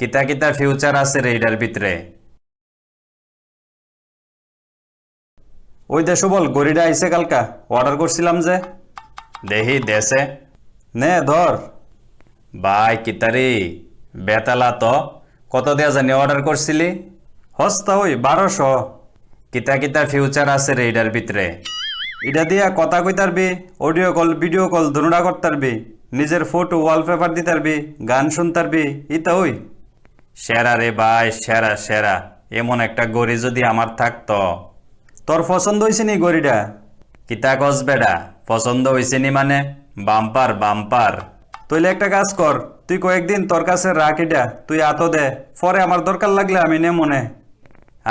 কিতা কিতা ফিউচার আছে রে এটার ভিতরে? ওই দেশ বল গড়িটা আইসে কালকা অর্ডার করছিলাম যে। দেহি দেশে নে, ধর। ভাই কিতারি বেতালা তো, কত দেয়া জানি অর্ডার করছিলি? হস্তা ওই, বারোশো। কিতা কিতা ফিউচার আছে রে এটার ভিতরে। এটা দিয়া কথা কইতারবি অডিও কল ভিডিও কল দুনুরা করতারবি, নিজের ফটো ওয়ালপেপার দিতারবি, গান শুনতারবি, ইতা ওই। সেরা রে ভাই, সেরা সেরা। এমন একটা গড়ি যদি আমার থাকতো। তোর পছন্দ হয়েছে নি গড়িটা? কিতা গছ বেডা, পছন্দ হয়েছে নি মানে? Bumper bumper. তুইলে একটা কাজ কর, তুই কয়েকদিন তোর কাছে রাখ এটা, তুই আতো দে, পরে আমার দরকার লাগলে আমি নে মনে।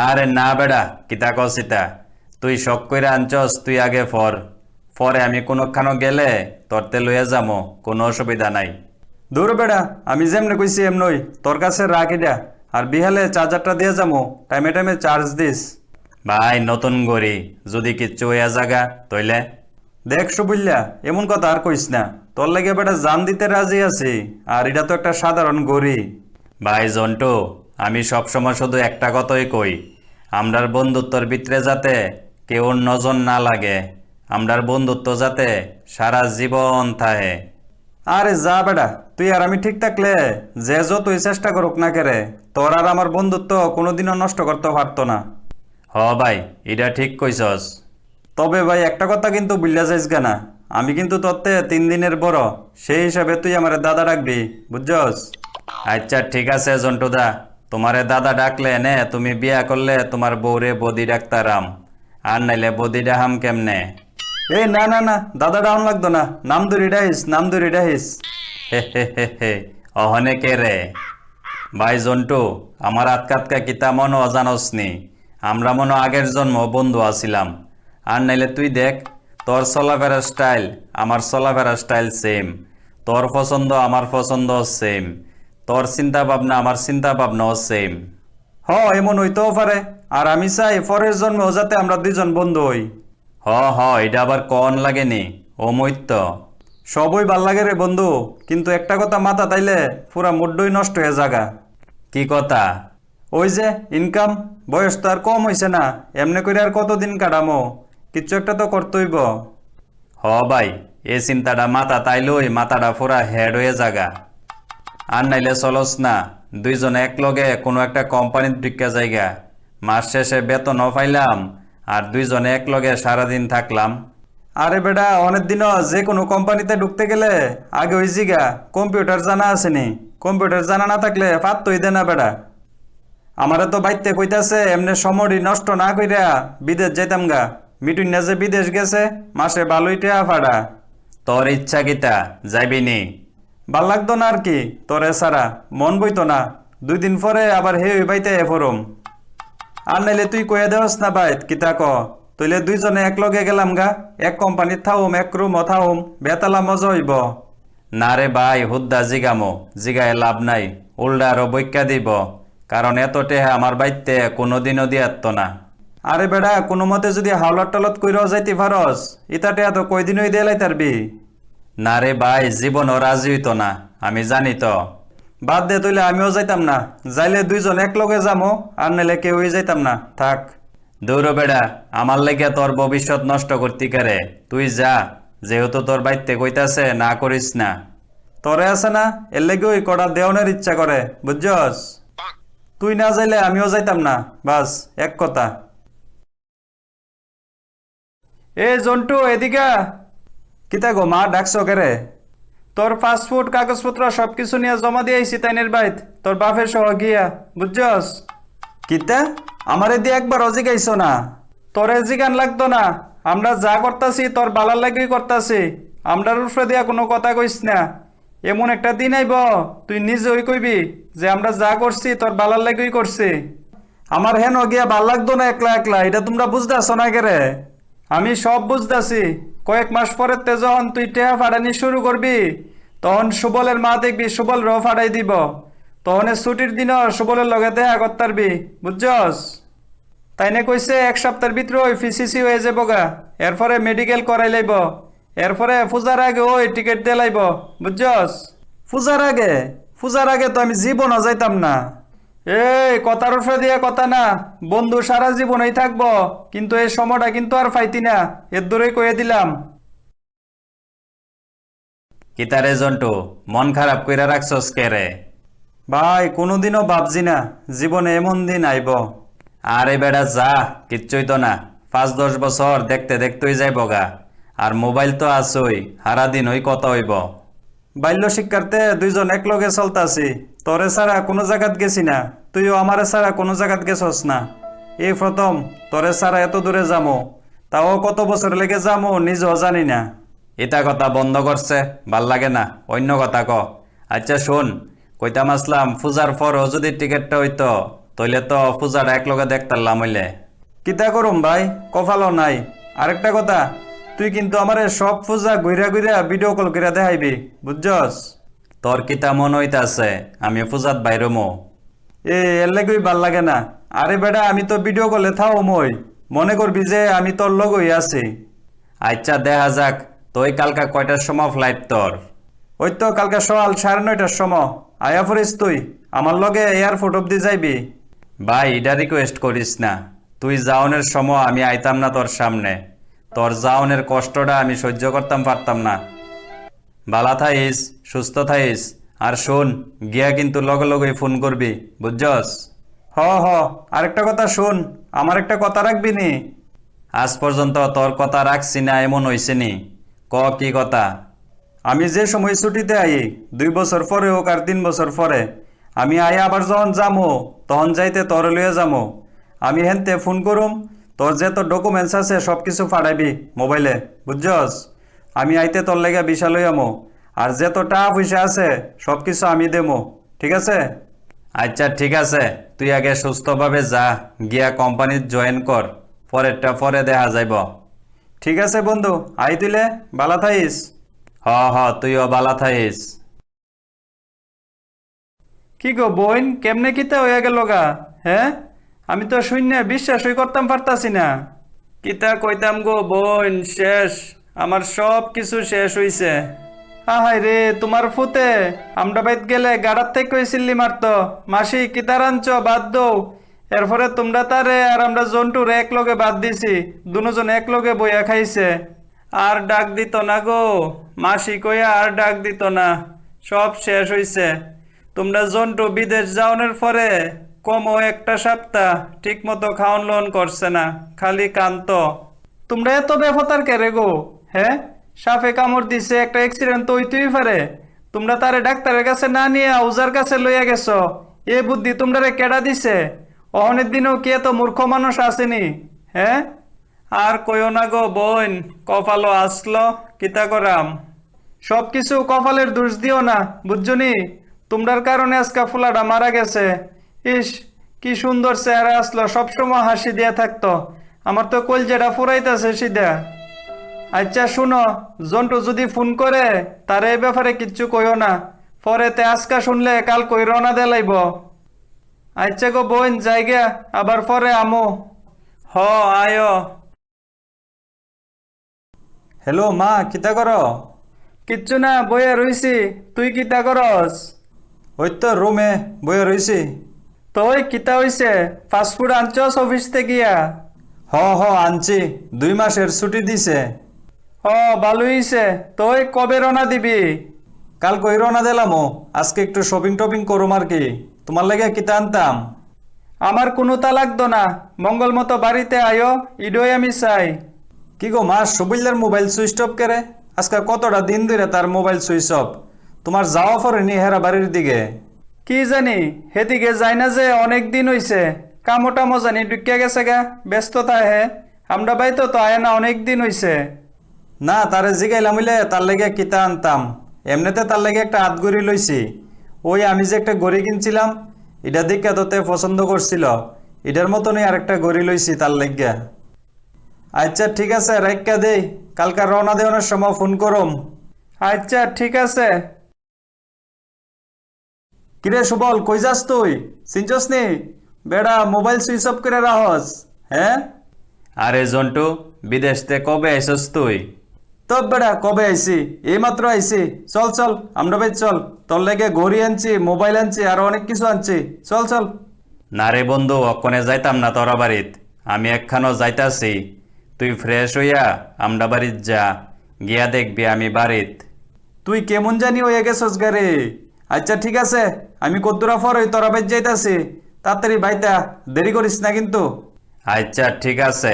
আরে না বেডা, কিতা কস ইতা তুই শখ কইরা আনছস, তুই আগে ফর পরে আমি কোনোখানো গেলে তোরতে লইয়া যামো, কোনো অসুবিধা নাই। দূর বেড়া আমি যেমনে কইছি এমনই। তোর কাছে রাখ এটা। আর বিহালে চার্জারটা দিয়ে যামো টাইমে টাইমে চার্জ দিস। ভাই নতুন গড়ি। যদি কিচ্ছু হইয়া জাগা তইলে? দেখ সুবুল্লা এমন কথা আর কইস না। তোর লাগে বেটা জান দিতে রাজি আছি। আর এটা তো একটা সাধারণ গড়ি। ভাই জন্টু আমি সবসময় শুধু একটা কথাই কই। আমরার বন্ধুত্বর ভিতরে যাতে কেউ নজর না লাগে। আমরার বন্ধুত্ব যাতে সারা জীবন থাহে আরে যা বেটা তুই আর আমি ঠিক থাকলে যে যতই চেষ্টা করুক না কেরে তোর আর আমার বন্ধুত্ব কোনোদিনও নষ্ট করতে পারতো না। হ ভাই এটা ঠিক কইছস। তবে ভাই একটা কথা কিন্তু বুঝলা যাইস না। আমি কিন্তু তোরতে তিন দিনের বড় সেই হিসাবে তুই আমার দাদা ডাকবি বুঝছস? আচ্ছা ঠিক আছে জন্টুদা। তোমারে দাদা ডাকলে নে তুমি বিয়া করলে তোমার বউরে বদি ডাক্তারাম আর নাইলে বদি ডাহাম কেমনে? এই, না না না, দাদা ডাউন লাগতো না। নাম ধরি ডাইস নাম ধরি ডাইস হে হে হে হে, অহনে কে রে? ভাই জন্টু, আমার আতকাতকা কিতা মনো অজানস নি। আমরা মনো আগের জন্ম বন্ধু আছিলাম। আর নাইলে তুই দেখ, তোর চলাফেরা স্টাইল আমার চলাফেরা স্টাইল সেম তোর পছন্দ, আমার পছন্দ সেম তোর চিন্তা ভাবনা আমার চিন্তা ভাবনাও সেম হ, এমন হইতেও পারে। আর আমি চাই পরের জন্মেও যাতে আমরা দুইজন বন্ধু হই। হ এটা আবার কন লাগেনি। ও মৈত্য। সবই ভালো লাগে রে বন্ধু, কিন্তু একটা কথা মাথা তাইলে পুরা মুড্ডই নষ্ট হয়ে জাগা কি কথা? ওই যে ইনকাম বয়স তো আর কম হইছে না, এমনি করে আর কতদিন কাটামো? কিচ্ছু একটা তো করতেইব। হ, ভাই, এ চিন্তাটা মাথা তাইলই, মাথাটা পুরা হেড হয়ে জাগা আর নাইলে চলস না, দুইজন এক লগে কোনো একটা কোম্পানির ঢুকা জায়গা মাস শেষে বেতনও পাইলাম আর দুইজন এক লগে সারাদিন থাকলাম। আরে বেটা, অনেক দিনও যে কোনো কোম্পানিতে ঢুকতে গেলে আগে ওই জিগা, কম্পিউটার জানা আসেনি। কম্পিউটার জানা না থাকলে পাত্তই দে না বেটা। আমারে তো বাইতে কইতাছে, এমনি সমরি নষ্ট না কইরা বিদেশ যাইতাম গা। মিটুন না যে বিদেশ গেছে, মাসে ভালোই টেয়া ফাড়া। তোর ইচ্ছা কিতা, যাইবি নি? ভালো লাগতো না আর কি, তোরে সারা মন বইতো না। দুই দিন পরে আবার হে বাইতে এ ফরম। আর নাইলে তুই কয়ে দেওয়াস না বাইত কিতা ক তইলে দুইজনে এক লগে গেলাম গা। এক কোম্পানিত থাউম, এক রুম থাউম। বেতালা মজা হইব। না রে ভাই, হুদ্দা জিগামো। জিগায় লাভ নাই। উল্টা আরও বৈক্যা দিব। কারণ এত টেহা আমার বাইতে কোনোদিনও দিয়াত না। আরে বেড়া, কোনো মতে যদি হাওলাত টালত কইরাও যাইতে পারস ইতা টেহা তো কয়দিনই দিয়ে লাইতারবি না রে ভাই, জীবনও রাজি হইতো না। আমি জানি তো। বাদ দে তুইলে আমিও যাইতাম না। যাইলে দুইজন এক লগে যামো, আর নাইলে কেউই যাইতাম না। থাক। দৌড় বেড়া, আমার লেগে তোর ভবিষ্যৎ নষ্ট করতে কারে? তুই যা, যেহেতু তোর বাইতে কইতাছে, না করিস না। তোরে আছে না, এর লেগে ওই কটা দেওয়ানের ইচ্ছা করে, বুঝছস? তুই না যাইলে আমিও যাইতাম না, বাস, এক কথা। এ জন্টু, এদিকা কিতা গো, মা ডাকছো কেরে? তোর পাসপোর্ট কাগজপত্র সব কিছু নিয়ে জমা দিয়ে আইসি তাইনের বাইত তোর বাপের সহ গিয়া বুঝছস? কিতা? আমারে দিয়ে একবার অজিগাইছো না। তোর জিগান লাগতো না। আমরা যা করতাছি তোর বালার লাগেই করতাছি। আমরার উপরে দিয়া কোনো কথা কইস না। এমন একটা দিন আইব তুই নিজে ওই কইবি যে আমরা যা করছি তোর বালার লাগেই করছি। আমার হেন গিয়া ভালো লাগতো না একলা একলা এটা তোমরা বুঝতেছ না কেরে আমি সব বুঝতেছি। কয়েক মাস পরে তে যখন তুই টেহা ফাটানি শুরু করবি, তখন সুবলের মা দেখবি সুবল র ফাটাই দিব। তখন ছুটির দিনও সুবলের লগে দেখা করতারবি বুঝছস? তাইনে কইছে, এক সপ্তাহের ভিতরে ওই ফিসিসি হয়ে যাব গা। এরপরে মেডিকেল করাই লাইব। এরপরে পূজার আগে ওই টিকিট দিয়ে লাইব, বুঝছস? পূজার আগে? পূজার আগে তো আমি জীবনও যাইতাম না। এই কথার উপরে দিয়া কথা না। বন্ধু সারা জীবনই থাকব কিন্তু এই সময়টা কিন্তু আর পাইতি না। এর দূরে কয়ে দিলাম। কিতারে জন্টু মন খারাপ কইরা রাখছস কে রে? ভাই কোনোদিনও ভাবছি না জীবনে এমন দিন আইব। আরে বেড়া যা কিচ্ছুই তো না। পাঁচ দশ বছর দেখতে দেখতেই যাইব গা। আর মোবাইল তো আসই সারাদিন ওই কথা হইব। বাল্য শিক্ষার্থে দুইজন একলগে চলতাছি। তোরে ছাড়া কোনো জায়গাত গেছি না। তুইও আমারে ছাড়া কোনো জায়গাত গেছস না। এই প্রথম তোরে ছাড়া এত দূরে যামো। তাও কত বছর লেগে যামো নিজেও জানি না। এটা কথা বন্ধ করছে ভালো লাগে না। অন্য কথা ক। আচ্ছা শোন কইতাম আসলাম পূজার পরও যদি টিকিটটা হইতো তইলে তো পূজাটা একলগে দেখতারলাম হইলে। কিতা করুম ভাই? কপালও নাই। আরেকটা কথা তুই কিন্তু আমারে সব পূজা ঘুরা ঘুরা ভিডিও কল করে দেখাইবি বুঝছস? তোর কিতা মন হইতাছে? আমি পূজাত বাইরমো এ, এর লাগেই ভালো লাগে না। আরে বেটা, আমি তো ভিডিও কলে থাও মই। মনে করবি যে আমি তোর লগই আছি। আচ্ছা দেখা যাক। তুই কালকা কয়টার সময় ফ্লাইট তোর? ওই তো কালকে সকাল সাড়ে নয়টার সময়। আয়া পড়িস তুই। আমার লগে এয়ারপোর্ট অব্দি যাইবি। ভাই, এটা রিকোয়েস্ট করিস না। তুই যাওনের সময় আমি আইতাম না তোর সামনে। তোর যাওনের কষ্টটা আমি সহ্য করতাম পারতাম না। বালা থাইস সুস্থ থাইস আর শোন গিয়া কিন্তু লগে লগে ফোন করবি বুঝছস? হ হ আরেকটা কথা শোন আমার একটা কথা রাখবি নি? আজ পর্যন্ত তোর কথা রাখছি না এমন হইছে নি। ক কি কথা? আমি যে সময় ছুটিতে আই দুই বছর পরে হোক আর তিন বছর পরে আমি আই আবার যখন যামো তখন যাইতে তোর লইয়া যামো। আমি হেনতে ফোন করুম তোর যে তোর ডকুমেন্টস আছে সব কিছু ফাড়াইবি মোবাইলে বুঝছস? আমি আইতে তোর লেগে বিশাল লইয়ামো আর যে তোর টাকা পয়সা আছে সব কিছু আমি দেমো। ঠিক আছে? আচ্ছা ঠিক আছে। তুই আগে সুস্থভাবে যা গিয়া কোম্পানির জয়েন কর। পরেরটা পরে দেখা যাইব। ঠিক আছে বন্ধু আই তুইলে বালা থাইস। হ হ তুইও বালা থাইস। কি গো বইন কেমনে কিতা হইয়া গেল গা? হ্যাঁ? আমি তো শূন্য বিশ্বাসই করতাম পারতাছি না। কিতা কইতাম গো বোন শেষ। আমার সব কিছু শেষ হইছে। আহাই রে, তোমার ফুতে। আমরা বাইত গেলে গাড়ার থেকে কইছিলি মারতো। মাসি কিতা রাঞ্চ বাদ দৌ। এরপরে তোমরা তারে আর আমরা জন্টুর এক লগে বাদ দিছি। দুজন এক লগে বইয়া খাইছে। আর ডাক দিত না গো। মাসি কইয়া আর ডাক দিত না। সব শেষ হইছে। তোমরা জন্টু বিদেশ যাওয়ানোর পরে কমও একটা সপ্তাহ ঠিক মতো খাওয়ান লোন করছে না। খালি কান্ত। তোমরা এত বেফতার কেরে গো? হ্যাঁ সাফে কামড় দিছে, একটা অ্যাক্সিডেন্ট তো হইতেই পারে। তোমরা তারে ডাক্তারের কাছে না নিয়ে আউজার কাছে লইয়া গেছো। এ বুদ্ধি তোমরা কেডা দিছে? অহনের দিনেও কে তো মূর্খ মানুষ আসেনি? হ্যাঁ আর কইও না গো বোন, কপালও আসলো কিতা করাম সব কিছু কপালের দোষ দিও না বুঝছনি তোমরার কারণে আজকে ফুলাটা মারা গেছে। ইস, কি সুন্দর চেহারা আসলো, সবসময় হাসি দিয়া থাকতো। আমার তো কলজেটা ফুরাইতেছে সিধা। আচ্ছা শুনো জন্টু যদি ফোন করে তারে এই ব্যাপারে কিচ্ছু কইও না। পরে তে আজকা শুনলে কাল কই রওনা দে লাইব আচ্ছা গো বোন জায়গা আবার পরে আমো। হ আয়। হ্যালো মা কিতা কর? কিচ্ছু না বইয়া রইছি। তুই কিতা করস? ওই তো রুমে বইয়া রইছি। তুই কিতা হইছে? ফাস্টফুড আনছস অফিস থেকে গিয়া? হ হ আনছি। দুই মাসের ছুটি দিছে। ও ভালো হইছে। তুই কবে রওনা দিবি? কাল কই রওনা দিলাম। আজকে একটু শপিং টপিং করুম আর কি। তোমার লাগে কিতা আনতাম? আমার কোনো তা লাগতো না। মঙ্গল মতো বাড়িতে আয়ো ইডোই আমি চাই। কি গো মা সবুল্লার মোবাইল সুইচ অফ করে? আজকে কতটা দিন ধরে তার মোবাইল সুইচ অফ? তোমার যাওয়া পরে হেরা বাড়ির দিকে। কি জানি হেদিকে যাই না যে অনেক দিন হইছে। কামো টামো জানি ঢুকিয়া গেছে গা। ব্যস্ততা হে। আমরা বাইতো তো আয় না অনেক দিন হইছে। না, তারে জিগাইলাম হইলে তার লেগে কিতা আনতাম। এমনিতে তার লেগে একটা হাত গড়ি লইছি। ওই আমি যে একটা গড়ি কিনছিলাম এটা দেখে তোতে পছন্দ করছিল। এটার মতনই আরেকটা গড়ি লইছি তার লেগে। আচ্ছা ঠিক আছে রাইকা দেই। কালকা রওনা দেওয়ানোর সময় ফোন করুম। আচ্ছা ঠিক আছে। কিরে সুবল, কই যাস তুই? চিনছস নি? বেড়া, মোবাইল সুইচ অফ করে রাহস হ্যাঁ? আরে জন্টু, বিদেশ তে কবে আইসস তুই? তো বেড়া কবে আইছি এইমাত্র আইছি চল চল আমরা ভাই চল। তোর লেগে ঘড়ি আনছি মোবাইল আনছি আর অনেক কিছু আনছি। চল চল। না রে বন্ধু অক্ষণে যাইতাম না তোরা বাড়িত। আমি একখানো যাইতাছি। তুই ফ্রেশ হইয়া আমরা বাড়িত যা। গিয়া দেখবি আমি বাড়িত। তুই কেমন জানি হয়ে গেছস গারে আচ্ছা ঠিক আছে আমি কদ্দুরা ফর ওই তোরা বাইর যাইতাছি। তাড়াতাড়ি বাইতা দেরি করিস না কিন্তু। আচ্ছা ঠিক আছে।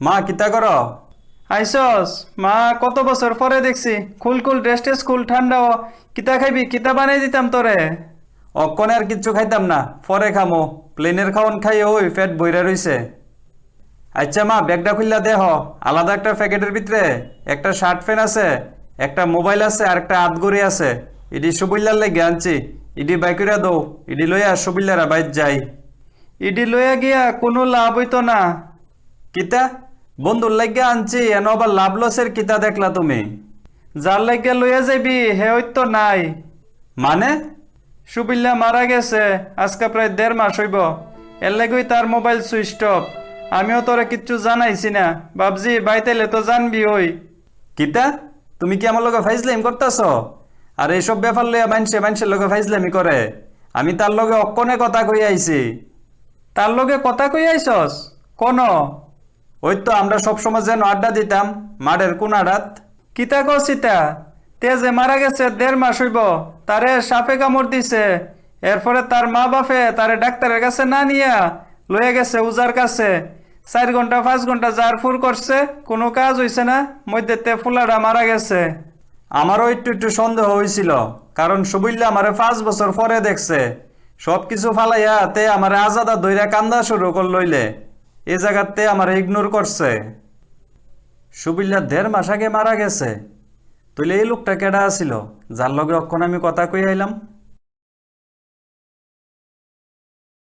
মা কিতা কর? আইসস মা কত বছর পরে দেখছি। কুল কুল ড্রেস টেস কুল ঠান্ডা ও কিতা খাইবি? কিতা বানাই দিতাম তোরে? অকনে আর কিচ্ছু খাইতাম না পরে খামো। প্লেনের খাওন খাই ওই পেট বইরা রইছে। আচ্ছা মা ব্যাগটা খুললা দেহ আলাদা একটা প্যাকেটের ভিতরে একটা শার্ট প্যান্ট আছে একটা মোবাইল আছে আর একটা আতগড়ি আছে। ইডি সুবিল্লার লেগে আনছি। ইডি বাইকুরা দৌ। ইডি লইয়া সুবিল্লারা বাইর যাই। ইডি লইয়া গিয়া কোনো লাভ হইতো না। কিতা? বন্ধুর লাগিয়া আনছি, এন আবার লাভ লসের কিতা দেখলা তুমি? যার লাগিয়া লইয়া যাবি হে হইতো নাই। মানে? সুবিল্লা মারা গেছে, আজকে প্রায় দেড় মাস হইব। এর লাগেই তার মোবাইল সুইচ অফ। আমিও তোরে কিচ্ছু জানাইছি না। বাবজি বাইতেলে তো জানবি ওই কিতা? তুমি কি আমার লগে ফাইজলামি করতেছ? আর এইসব ব্যাপার লইয়া মানছে মানুষের লগে ফাইজলামি করে। আমি তার লগে অক্ষণে কথা কই আইছি। তার লগে কথা কই আইছস? কোন? ওই তো আমরা সবসময় যেন আড্ডা দিতাম, মাঠের কোন আডাত কিতা কো সীতা? তে যে মারা গেছে, দেড় মাস হইব, তারে সাপে কামড় দিছে। এরপরে তার মা বাপে তারে ডাক্তারের কাছে না নিয়া লয়ে গেছে উজার কাছে। চার ঘণ্টা, পাঁচ ঘণ্টা জার ফুর করছে, কোনো কাজ হইছে না, মধ্যে তে ফুলাটা মারা গেছে। আমারও একটু একটু সন্দেহ হয়েছিল কারণ সুবিল্লা আমারে পাঁচ বছর পরে দেখছে। সব কিছু ফালাইয়া তে আমার আজাদা দইরা কান্দা শুরু কর লইলে। এ জায়গাতে আমার ইগনোর করছে। সুবিল্লা দেড় মাস আগে মারা গেছে। তুইলে এই লোকটা কেডা আসিল যার লগে অক্ষণ আমি কথা কই আইলাম।